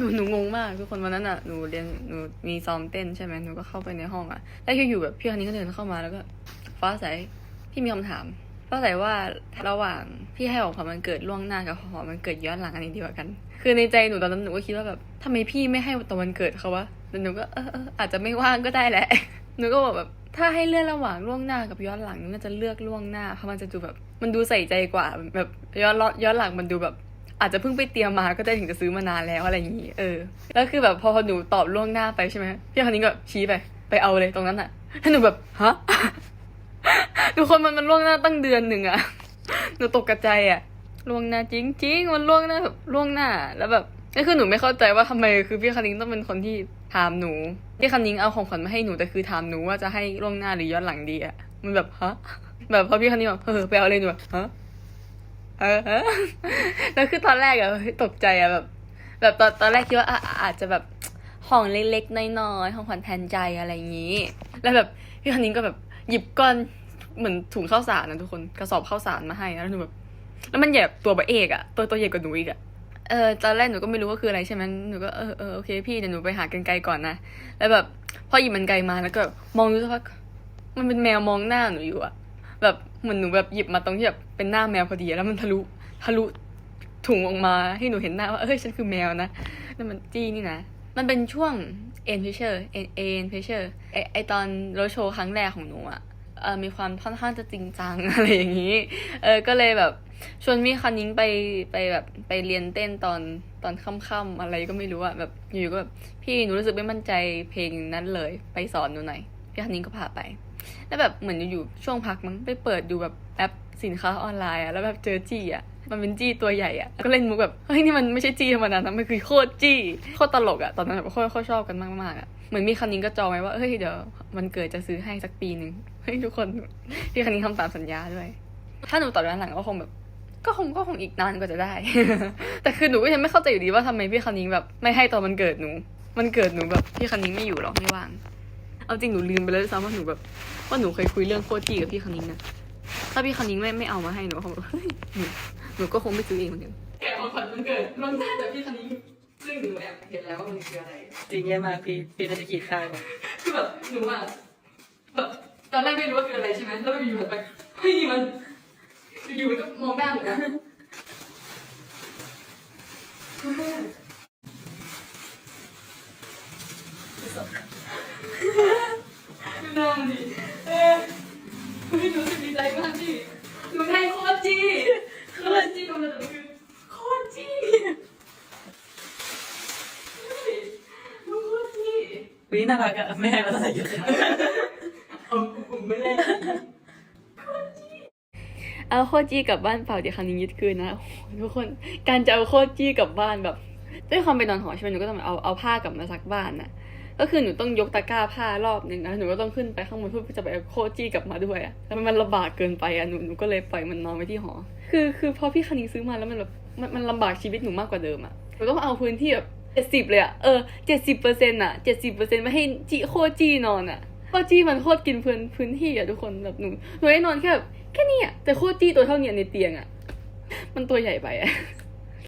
หนูหนูงงมากทุกคนวันนั้นอะหนูเรียนหนูมีซ้อมเต้นใช่ไหมหนูก็เข้าไปในห้องอะแล้วอยู่ๆแบบพี่คนนี้ก็เดินเข้ามาแล้วก็ฟ้าใสพี่มีคำถามฟ้าใสว่าระหว่างพี่ให้ของขวัญมันเกิดล่วงหน้ากับของขวัญมันเกิดย้อนหลังอันนี้ดีกว่ากัน คือในใจหนูตอนนั้นหนูก็คิดว่าแบบทำไมพี่ไม่ให้ตอนวันเกิดเขาวะแต่หนูก็เออเอออาจจะไม่ว่างก็ได้แหละหนูก็บอกแบบถ้าให้เลือกระหว่างล่วงหน้ากับย้อนหลังหนูน่าจะเลือกล่วงหน้าเพราะมันจะดูแบบ มันดูใส่ใจกว่าแบบย้อนย้อนหลังมันดูแบบ อาจจะเพิ่งไปเตรียมมาก็ได้ถึงจะซื้อมานานแล้วอะไรอย่างนี้เออแล้วคือแบบพอหนูตอบล่วงหน้าไปใช่ไหมพี่คนนี้ก็ชี้ไป ไปเอาเลยตรงนั้นอะให้หนูแบบฮะทุกคนมันมันล่วงหน้าตั้งเดือนหนึ่งอะหนูตกกระใจอะล่วงหน้าจริงๆมันล่วงหน้าแบบล่วงหน้า แล้วแบบนี่คือหนูไม่เข้าใจว่าทำไมคือพี่คณิงต้องเป็นคนที่ถามหนูพี่คณิงเอาของขวัญมาให้หนูแต่คือถามหนูว่าจะให้ล่วงหน้าหรือย้อนหลังดีอะมันแบบฮะแบบพอพี่คณิงบอกเออไปเอาเลยหนูแบบฮะ เออแล้วคือตอนแรกอะตกใจอะแบบ แบบตอนตอนแรกคิดว่าอาจจะแบบของเล็กๆน้อยๆของขวัญแทนใจอะไรอย่างนี้ แล้วแบบพี่คณิงก็แบบหยิบก้อนเหมือนถุงข้าวสารนะทุกคนกระสอบข้าวสารมาให้แล้วหนูแบบแล้วมันใหญ่ตัวบะเอกอะตัวตัวใหญ่กว่าหนูอีกอะเออตอนแรกหนูก็ไม่รู้ว่าคืออะไรใช่ไหมหนูก็เออเออโอเคพี่เดี๋ยวหนูไปหากันไกลก่อนนะแล้วแบบพอหยิบมันไกลมาแล้วก็มองดูสักพักมันเป็นแมวมองหน้าหนูอยู่อะ แบบเหมือนหนูแบบหยิบมาตรงที่แบบเป็นหน้าแมวพอดีแล้วมันทะลุทะลุถุงออกมาให้หนูเห็นหน้าว่าเอ้ยฉันคือแมวนะนั่นมันจี้นี่นะ มันเป็นช่วงเอ็นเพเชอร์เอ็นเอ็นเพเชอร์ไอไอตอนโรดโชว์ครั้งแรกของหนูอะเออมีความค่อนข้างจะจริงจังอะไรอย่างนี้ เออก็เลยแบบชวนพี่คันนิ้งไปไปแบบไปเรียนเต้นตอนตอนค่ำๆอะไรก็ไม่รู้อะแบบอยู่ๆก็แบบพี่หนูรู้สึกไม่มั่นใจเพลงนั้นเลย ไปสอนหนูหน่อยพี่คันนิ้งก็พาไป แล้วแบบเหมือนอยู่ช่วงพักมั้งไปเปิดดูแบบแอปสินค้าออนไลน์อะแล้วแบบเจอจี้อะมันเป็นจี้ตัวใหญ่อะก็เล่นมุกแบบเฮ้ยนี่มันไม่ใช่จี้ธรรมดานะมันคือโคตรจี้โคตรตลกอะตอนนั้นแบบโคตรโคตรชอบกันมากๆอะเหมือนมีคันนิ้งก็จองไว้ว่าเฮ้ยเดี๋ยวมันเกิดจะซื้อให้สักปีหนึ่งเฮ้ยทุกคนพี่คันนิ้งทำตามสัญญาด้วย ถ้าหนูตอบย้อนหลังก็คงแบบก็คงก็คงอีกนานกว่าจะได้ แต่คือหนูก็ยังไม่เข้าใจอยู่ดีว่าทำไมพี่คันนิ้งแบบไม่ให้ตอนมันเกิดหนู มันเกิดหนูแบบพี่คันนิ้งไม่อยู่หรอกไม่ว่าง เอาจริงหนูลืมไปแล้วด้วยซ้ำว่าหนูแบบว่าหนูเคยคุยเรื่องโคตรจี้กับพี่คันนิ้งนะถ้าพี่คันนิ้งไม่ไม่เอามาให้หนูก็คงแบบเฮ้ยหนูหนูก็คงไม่ซื้อเองเหมือนกันแกะของขวัญมันเกิดลงได้แต่พี่คันนิ้งซึ่งหนูแอบเห็นแล้วว่ามันคืออะไรจริงเงี้ยมากพี่พี่น่าจะขีดค่าเลยคือแบบหนูอะแบบตอนแรกไม่รู้ว่าคืออะไรใช่ไหมแล้วอยู่ๆแบบไปเฮ้ยมันอยู่ๆมันก็มองหน้าหนูนะ ดูหน้ามันดิเออเฮ้ยหนูรู้สึกดีใจมากที่หนูได้โคตรจี้โคตรจี้ตรงนั้นคือโคตรจี้เฮ้ยหนูโคตรจี้วิน่ารักอะแม่มาตั้งแต่เยอะเอาผมไม่เล่นเอาโคจี้กลับบ้านเปล่าเดี๋ยวครั้งนี้ยึดคืนนะโอ้โหทุกคนการจะเอาโคจี้กลับบ้านแบบด้วยความเป็นนอนหอใช่ไหมหนูก็ต้องเอาเอาผ้ากลับมาซักบ้านน่ะก็คือหนูต้องยกตะกร้าผ้ารอบหนึ่งนะหนูก็ต้องขึ้นไปข้างบนเพื่อจะไปโคจี้กลับมาด้วยอะแล้วมันลำบากเกินไปอะหนูหนูก็เลยปล่อยมันนอนไว้ที่หอ คือคือพอพี่คณิงซื้อมาแล้วมันแบบมันมันลำบากชีวิตหนูมากกว่าเดิมอะหนูต้องเอาพื้นที่แบบเจ็ดสิบเลยอะเออเจ็ดสิบเปอร์เซ็นต์อะเจ็ดสิบเปอร์เซ็นต์ไม่ให้จีโคจี้นอนอะโคจี้มันโคตรกินพื้นพื้นที่อะทุกคนแบบหนูหนูได้นอนแค่แบบแค่นี้อะแต่โคจี้ตัวเท่าเนี้ยในเตียงอะมันตัวใหญ่ไปอะ